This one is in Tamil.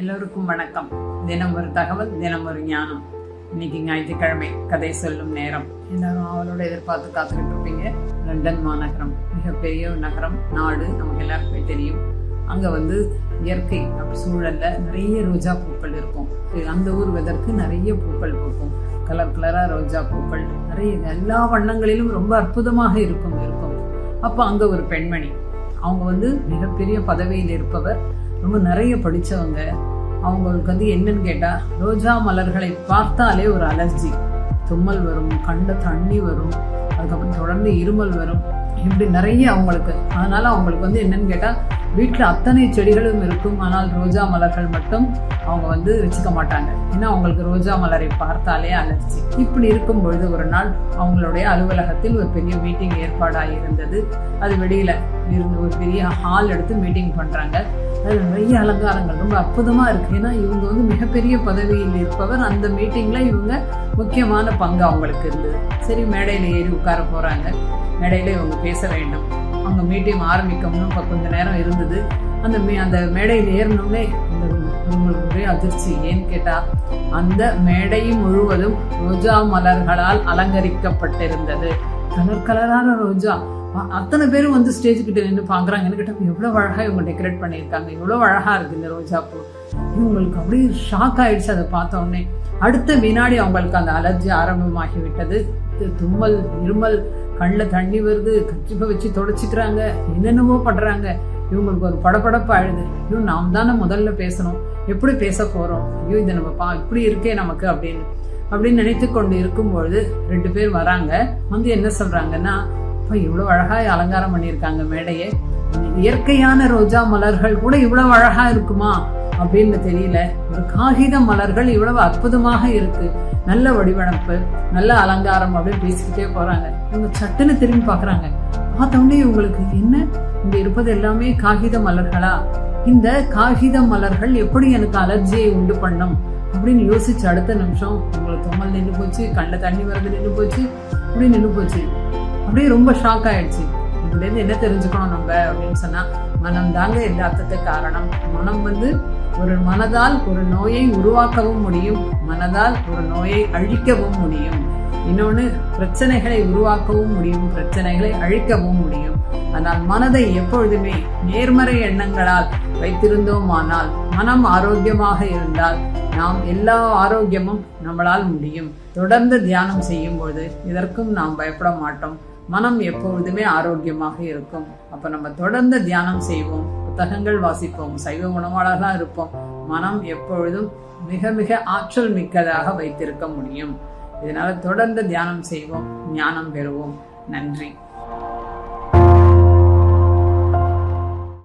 எல்லோருக்கும் வணக்கம். தினம் ஒரு தகவல் தினம் ஒரு ஞானம். இன்னைக்கு ஞாயிற்றுக்கிழமை கதை சொல்லும் நேரம். எல்லாரும் அவளோட எதிர்பார்த்து காத்துக்கிட்டு இருப்பீங்க. லண்டன் மாநகரம் மிகப்பெரிய நகரம் நாடு நமக்கு எல்லாருக்குமே தெரியும். அங்க வந்து இயற்கை அப்படி சூழல்ல நிறைய ரோஜா பூக்கள் இருக்கும். அந்த ஊர் வெதற்கு நிறைய பூக்கள் பூக்கும். கலர் கலரா ரோஜா பூக்கள் நிறைய எல்லா வண்ணங்களிலும் ரொம்ப அற்புதமாக இருக்கும் இருக்கும். அப்போ அங்க ஒரு பெண்மணி. அவங்க வந்து மிகப்பெரிய பதவியில் இருப்பவர். ரொம்ப நிறைய படித்தவங்க அவங்களுக்கு வந்து என்னன்னு கேட்டா ரோஜா மலர்களை பார்த்தாலே ஒரு அலர்ஜி. தும்மல் வரும் கண்ட தண்ணி வரும் அதுக்கப்புறம் தொடர்ந்து இருமல் வரும். இப்படி நிறைய அவங்களுக்கு. அதனால அவங்களுக்கு வந்து என்னன்னு கேட்டா வீட்டுல அத்தனை செடிகளும் இருக்கும். ஆனால் ரோஜா மலர்கள் மட்டும் அவங்க வந்து வச்சுக்க மாட்டாங்க. ஏன்னா அவங்களுக்கு ரோஜா மலரை பார்த்தாலே அலர்ஜி. இப்படி இருக்கும் பொழுது ஒரு நாள் அவங்களுடைய அலுவலகத்தில் ஒரு பெரிய மீட்டிங் ஏற்பாடாகி இருந்தது அது வெளியில இருந்து ஒரு பெரிய ஹால் எடுத்து மீட்டிங் பண்றாங்க. அது நிறைய அலங்காரங்கள். ரொம்ப அற்புதமா இருக்கு. ஏன்னா இவங்க வந்து மிகப்பெரிய பதவியில் இருப்பவர். அந்த மீட்டிங்ல இவங்க முக்கியமான பங்கு அவங்களுக்கு இருந்தது. சரி மேடையில ஏறி உட்கார போறாங்க. மேடையில இவங்க பேச வேண்டும். அவங்க மீட்டிங் ஆரம்பிக்கணும்னு இப்போ கொஞ்ச நேரம் இருந்தது. அந்த மே அந்த மேடையில் ஏறினோடனே உங்களுக்கு ஒரே அதிர்ச்சி ஏன்னு கேட்டா அந்த மேடை முழுவதும் ரோஜா மலர்களால் அலங்கரிக்கப்பட்டிருந்தது. கலர் கலரான ரோஜா. அத்தனை பேரும் வந்து ஸ்டேஜ் கிட்ட நின்று பாக்குறாங்கன்னு கேட்டா எவ்வளவு அழகா இவங்க டெக்கரேட் பண்ணியிருக்காங்க. இவ்வளவு அழகா இருக்கு இந்த ரோஜா பூ. இவங்களுக்கு அப்படியே ஷாக் ஆயிடுச்சு அதை பார்த்த உடனே. அடுத்த வினாடி அவங்களுக்கு அந்த அலர்ஜி ஆரம்பமாகி விட்டது தும்மல் இருமல் கண்ணில் தண்ணி வருது. கச்சிப்பை வச்சு தொடச்சிக்கிறாங்க. என்னென்னமோ பண்றாங்க. இவங்களுக்கு ஒரு படப்படப்பு ஆயிடுது. ஐயோ நாம் தானே முதல்ல பேசணும். எப்படி பேச போறோம்? ஐயோ இது நம்ம பா இப்படி இருக்கே நமக்கு அப்படின்னு. அப்படின்னு நினைத்து கொண்டு இருக்கும்பொழுது ரெண்டு பேர் வராங்க. வந்து என்ன சொல்றாங்கன்னா இப்போ இவ்வளவு அழகா அலங்காரம் பண்ணியிருக்காங்க மேடையை. இயற்கையான ரோஜா மலர்கள் கூட இவ்வளவு அழகா இருக்குமா? அப்படின்னு தெரியல. ஒரு காகித மலர்கள் இவ்வளவு அற்புதமாக இருக்கு. நல்ல வடிவமைப்பு நல்ல அலங்காரம் அப்படின்னு பேசிக்கிட்டே போறாங்க. இவங்க சட்டுன்னு திரும்பி பாக்குறாங்க. பார்த்த உடனே இவங்களுக்கு என்ன? இங்க இருப்பது எல்லாமே காகித மலர்களா? இந்த காகித மலர்கள் எப்படி எனக்கு அலர்ஜியை உண்டு பண்ணும்? அப்படின்னு யோசிச்சு அடுத்த நிமிஷம் உங்களுக்கு தும்மல் நின்று போச்சு கண்ட தண்ணி வரது நின்று போச்சு அப்படி நின்று போச்சு. அப்படியே ரொம்ப ஷாக் ஆயிடுச்சு. இதுலேருந்து என்ன தெரிஞ்சுக்கணும் நம்ம அப்படின்னு சொன்னால் மனம் தாங்க எல்லாத்துக்கு காரணம். மனம் வந்து ஒரு மனதால் ஒரு நோயை உருவாக்கவும் முடியும். மனதால் ஒரு நோயை அழிக்கவும் முடியும். இன்னொன்னு பிரச்சனைகளை உருவாக்கவும் முடியும். பிரச்சனைகளை அழிக்கவும் முடியும். ஆனால் மனதை எப்பொழுதுமே நேர்மறை எண்ணங்களால் வைத்திருந்தோமானால் மனம் ஆரோக்கியமாக இருந்தால் நாம் எல்லா ஆரோக்கியமும் நம்மளால் முடியும். தொடர்ந்து தியானம் செய்யும் பொழுது இதற்கும் நாம் பயப்பட மாட்டோம். மனம் எப்பொழுதுமே ஆரோக்கியமாக இருக்கும். அப்ப நம்ம தொடர்ந்து தியானம் செய்வோம். புத்தகங்கள் வாசிப்போம். சைவ உணவாளர்களாக இருப்போம். மனம் எப்பொழுதும் மிக மிக ஆற்றல் மிக்கதாக வைத்திருக்க முடியும். இதனால தொடர்ந்து தியானம் செய்வோம். ஞானம் பெறுவோம். நன்றி.